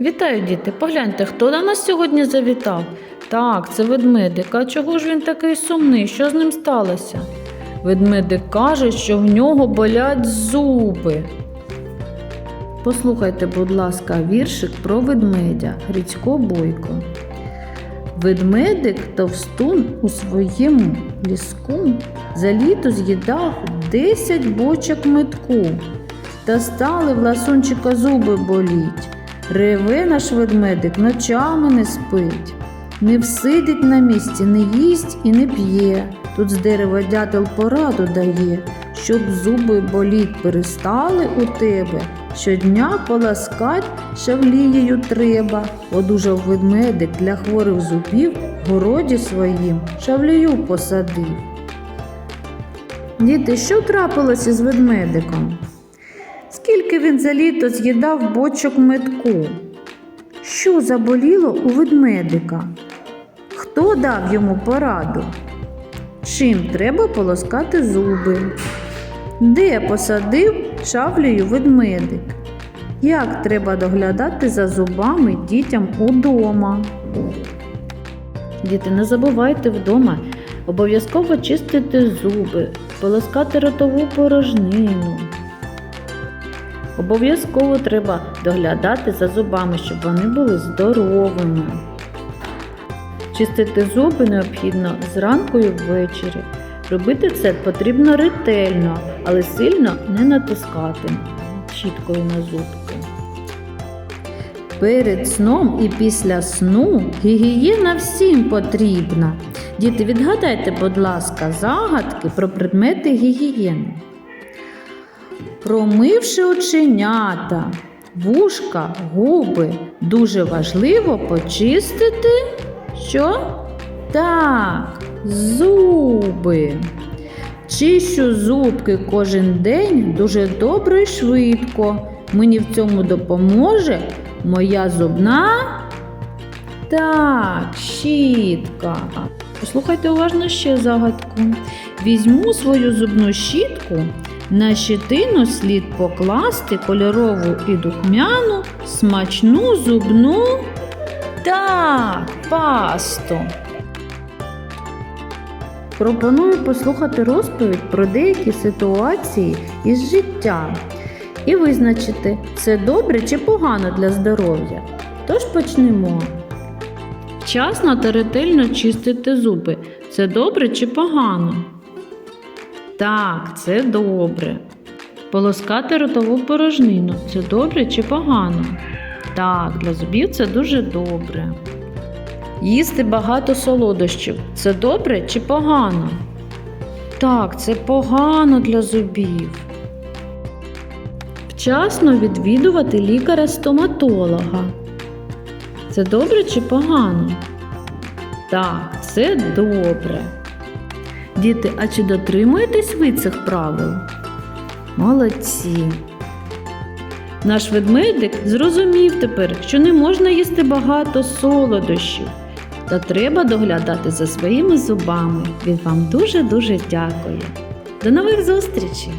Вітаю, діти! Погляньте, хто до нас сьогодні завітав? Так, це ведмедик. А чого ж він такий сумний? Що з ним сталося? Ведмедик каже, що в нього болять зуби. Послухайте, будь ласка, віршик про ведмедя Грицько Бойко. Ведмедик товстун у своєму ліску за літо з'їдав десять бочок метку, та стали в ласунчика зуби боліть. Реве наш ведмедик, ночами не спить, не всидить на місці, не їсть і не п'є. Тут з дерева дятел пораду дає, щоб зуби боліть перестали у тебе. Щодня поласкать шавлією треба. Одужав ведмедик для хворих зубів в городі своїм шавлію посадив. Діти, що трапилося з ведмедиком? Скільки він за літо з'їдав бочок метку? Що заболіло у ведмедика? Хто дав йому пораду? Чим треба полоскати зуби? Де посадив шафлею ведмедик? Як треба доглядати за зубами дітям удома? Діти, не забувайте вдома обов'язково чистити зуби, полоскати ротову порожнину. Обов'язково треба доглядати за зубами, щоб вони були здоровими. Чистити зуби необхідно зранку і ввечері. Робити це потрібно ретельно, але сильно не натискати щіткою на зубки. Перед сном і після сну гігієна всім потрібна. Діти, відгадайте, будь ласка, загадки про предмети гігієни. Промивши оченята, вушка, губи, дуже важливо почистити. Що? Так, зуби. Чищу зубки кожен день дуже добре і швидко. Мені в цьому допоможе моя зубна. Так, щітка. Послухайте уважно ще загадку. Візьму свою зубну щітку, на щитину слід покласти кольорову і духмяну, смачну зубну так, пасту. Пропоную послухати розповідь про деякі ситуації із життя і визначити, це добре чи погано для здоров'я. Тож почнемо. Вчасно та ретельно чистити зуби. Це добре чи погано? Так, це добре. Полоскати ротову порожнину. Це добре чи погано? Так, для зубів це дуже добре. Їсти багато солодощів. Це добре чи погано? Так, це погано для зубів. Вчасно відвідувати лікаря-стоматолога. Це добре чи погано? Так, це добре. Діти, а чи дотримуєтесь ви цих правил? Молодці. Наш ведмедик зрозумів тепер, що не можна їсти багато солодощів. Та треба доглядати за своїми зубами. Він вам дуже-дуже дякує. До нових зустрічей!